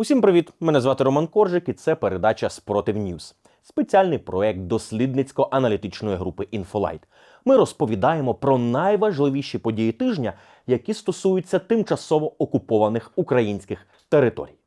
Усім привіт! Мене звати Роман Коржик, і це передача Спротив Ньюз. Спеціальний проект дослідницько-аналітичної групи Інфолайт. Ми розповідаємо про найважливіші події тижня, які стосуються тимчасово окупованих українських територій.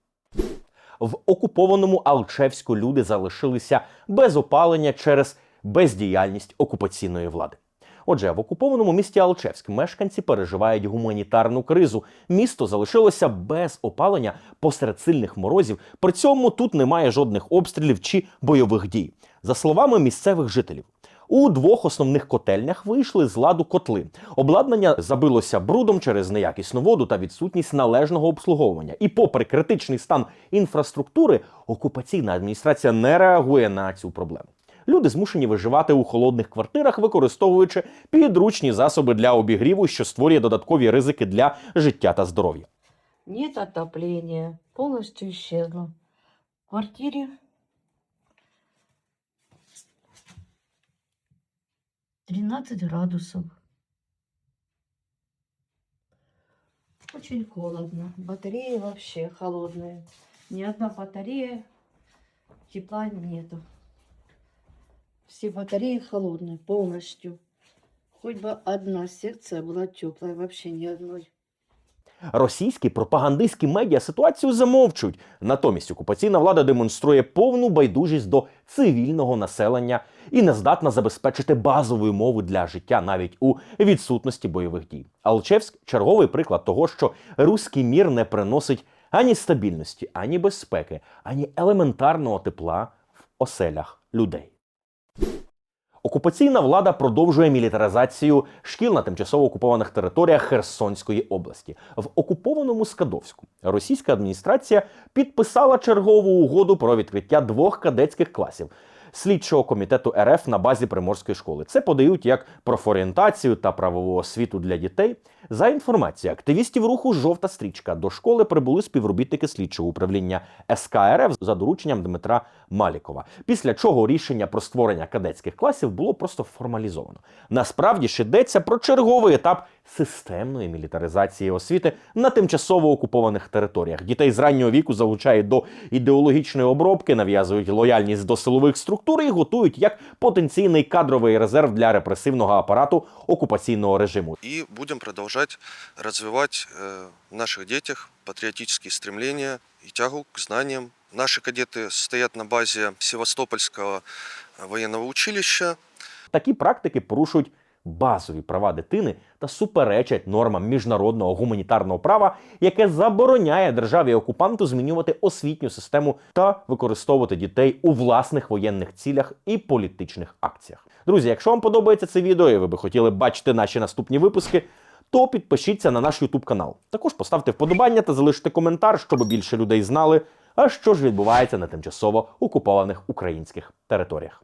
В окупованому Алчевську люди залишилися без опалення через бездіяльність окупаційної влади. Отже, в окупованому місті Алчевськ мешканці переживають гуманітарну кризу. Місто залишилося без опалення посеред сильних морозів. При цьому тут немає жодних обстрілів чи бойових дій. За словами місцевих жителів. У двох основних котельнях вийшли з ладу котли. Обладнання забилося брудом через неякісну воду та відсутність належного обслуговування. І, попри критичний стан інфраструктури, окупаційна адміністрація не реагує на цю проблему. Люди змушені виживати у холодних квартирах, використовуючи підручні засоби для обігріву, що створює додаткові ризики для життя та здоров'я. Нет отопления. Полностью исчезло. В квартире 13 градусов. Очень холодно. Батареи вообще холодные. Ни одна батарея тепла нету Все батареи холодные полностью. Хоть бы одна секция была теплая, вообще ни одной. Російські пропагандистські медіа ситуацію замовчують. Натомість окупаційна влада демонструє повну байдужість до цивільного населення і не здатна забезпечити базові умови для життя навіть у відсутності бойових дій. Алчевськ черговий приклад того, що руський мір не приносить ані стабільності, ані безпеки, ані елементарного тепла в оселях людей. Окупаційна влада продовжує мілітаризацію шкіл на тимчасово окупованих територіях Херсонської області. В окупованому Скадовську російська адміністрація підписала чергову угоду про відкриття двох кадетських класів слідчого комітету РФ на базі приморської школи. Це подають як профорієнтацію та правову освіту для дітей. За інформацією активістів руху Жовта стрічка до школи прибули співробітники слідчого управління СКРФ за дорученням Дмитра Малікова. Після чого рішення про створення кадетських класів було просто формалізовано. Насправді ж йдеться про черговий етап системної мілітаризації освіти на тимчасово окупованих територіях. Дітей з раннього віку залучають до ідеологічної обробки, нав'язують лояльність до силових структур і готують як потенційний кадровий резерв для репресивного апарату окупаційного режиму. и будем продолжать развивать э, в наших детях патриотические стремления и тягу к знаниям. Наши кадеты стоят на базе Севастопольского э, военного училища. Такі практики порушують базові права дитини та суперечать нормам міжнародного гуманітарного права, яке забороняє державі окупанту змінювати освітню систему та використовувати дітей у власних воєнних цілях і політичних акціях. Друзі, якщо вам подобається це відео, і ви би хотіли бачити наші наступні випуски. То підпишіться на наш YouTube канал. Також поставте вподобання та залиште коментар, щоб більше людей знали, а що ж відбувається на тимчасово окупованих українських територіях.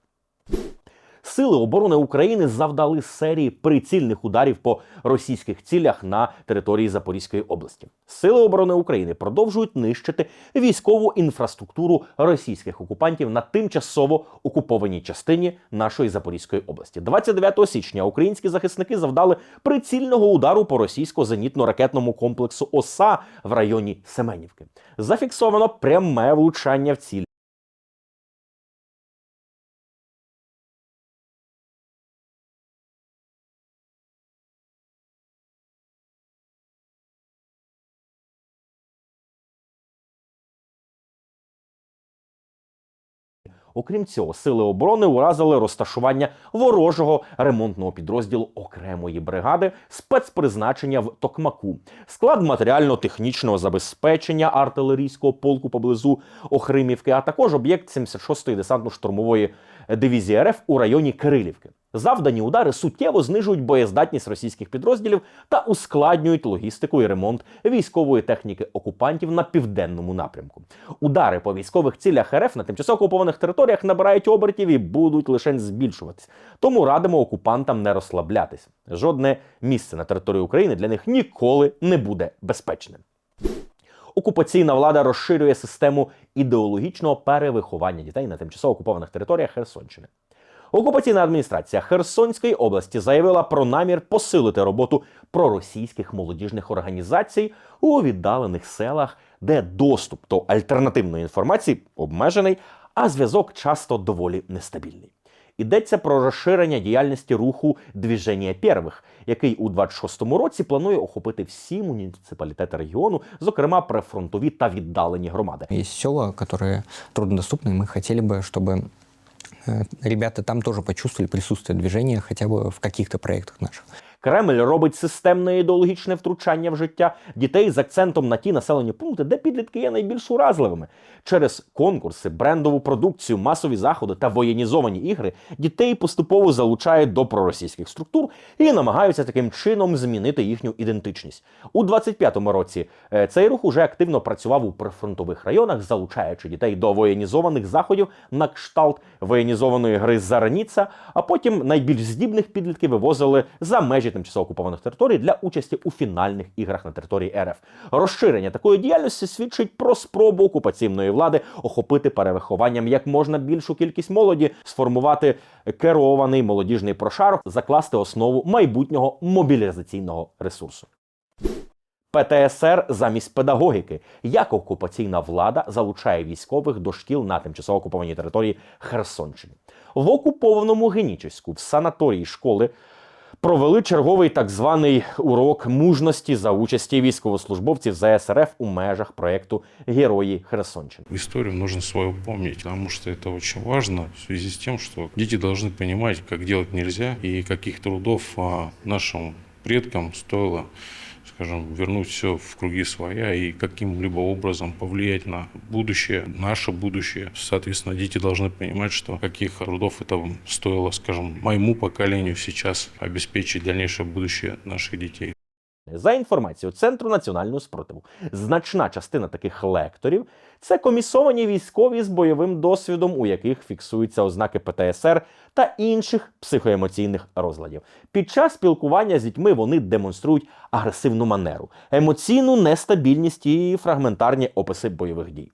Сили оборони України завдали серії прицільних ударів по російських цілях на території Запорізької області. Сили оборони України продовжують нищити військову інфраструктуру російських окупантів на тимчасово окупованій частині нашої Запорізької області. 29 січня українські захисники завдали прицільного удару по російсько-зенітно-ракетному комплексу ОСА в районі Семенівки. Зафіксовано пряме влучання в ціль. Окрім цього, сили оборони уразили розташування ворожого ремонтного підрозділу окремої бригади спецпризначення в Токмаку, склад матеріально-технічного забезпечення артилерійського полку поблизу Охримівки, а також об'єкт 76-ї десантно-штурмової дивізії РФ у районі Кирилівки. Завдані удари суттєво знижують боєздатність російських підрозділів та ускладнюють логістику і ремонт військової техніки окупантів на південному напрямку. Удари по військових цілях РФ на тимчасово окупованих територіях набирають обертів і будуть лише збільшуватись. Тому радимо окупантам не розслаблятись. Жодне місце на території України для них ніколи не буде безпечним. Окупаційна влада розширює систему ідеологічного перевиховання дітей на тимчасово окупованих територіях Херсонщини. Окупаційна адміністрація Херсонської області заявила про намір посилити роботу проросійських молодіжних організацій у віддалених селах, де доступ до альтернативної інформації обмежений, а зв'язок часто доволі нестабільний. Йдеться про розширення діяльності руху Двіження Первих, який у 26-му році планує охопити всі муніципалітети регіону, зокрема прифронтові та віддалені громади. Есть села, которые труднодоступны, и мы хотели бы, чтобы э, ребята там тоже почувствовали присутствие движения хотя бы в каких-то проектах наших. Кремль робить системне ідеологічне втручання в життя дітей з акцентом на ті населені пункти, де підлітки є найбільш уразливими. Через конкурси, брендову продукцію, масові заходи та воєнізовані ігри дітей поступово залучають до проросійських структур і намагаються таким чином змінити їхню ідентичність. У 25-му році е, цей рух уже активно працював у прифронтових районах, залучаючи дітей до воєнізованих заходів на кшталт воєнізованої гри Зараніца, а потім найбільш здібних підлітків вивозили за межі тимчасово окупованих територій для участі у фінальних іграх на території РФ. Розширення такої діяльності свідчить про спробу окупаційної влади охопити перевихованням як можна більшу кількість молоді, сформувати керований молодіжний прошарок, закласти основу майбутнього мобілізаційного ресурсу. ПТСР замість педагогіки. Як окупаційна влада залучає військових до шкіл на тимчасово окупованій території Херсонщини. В окупованому Генічеську в санаторії школи провели черговий так званий урок мужності за участі військовослужбовців ЗСРФ у межах проєкту Герої Херсонщини. Історію нужно свою помнить, тому що это очень важно в связи с тем, что дети должны понимать, как делать нельзя и каких трудов а, нашим предкам стоило, скажем, вернуть все в круги своя и каким-либо образом повлиять на будущее, наше будущее. Соответственно, дети должны понимать, что каких трудов это стоило, скажем, моему поколению сейчас обеспечить дальнейшее будущее наших детей. За інформацією Центру національного спротиву, значна частина таких лекторів це комісовані військові з бойовим досвідом, у яких фіксуються ознаки ПТСР та інших психоемоційних розладів. Під час спілкування з дітьми вони демонструють агресивну манеру, емоційну нестабільність і фрагментарні описи бойових дій.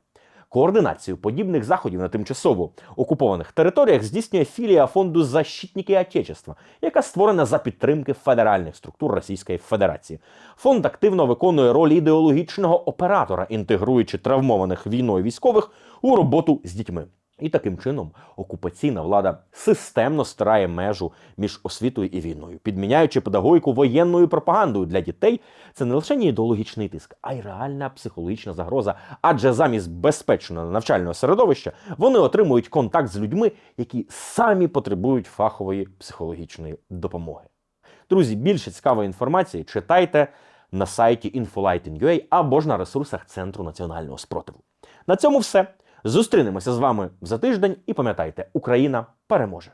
Координацію подібних заходів на тимчасово окупованих територіях здійснює філія фонду Защитники Отечества, яка створена за підтримки федеральних структур Російської Федерації. Фонд активно виконує роль ідеологічного оператора, інтегруючи травмованих війною військових у роботу з дітьми. І таким чином окупаційна влада системно стирає межу між освітою і війною, підміняючи педагогіку воєнною пропагандою для дітей. Це не лише не ідеологічний тиск, а й реальна психологічна загроза. Адже замість безпечного навчального середовища вони отримують контакт з людьми, які самі потребують фахової психологічної допомоги. Друзі, більше цікавої інформації читайте на сайті Infolight.in.ua або ж на ресурсах Центру національного спротиву. На цьому все. Зустрінемося з вами за тиждень і пам'ятайте, Україна переможе.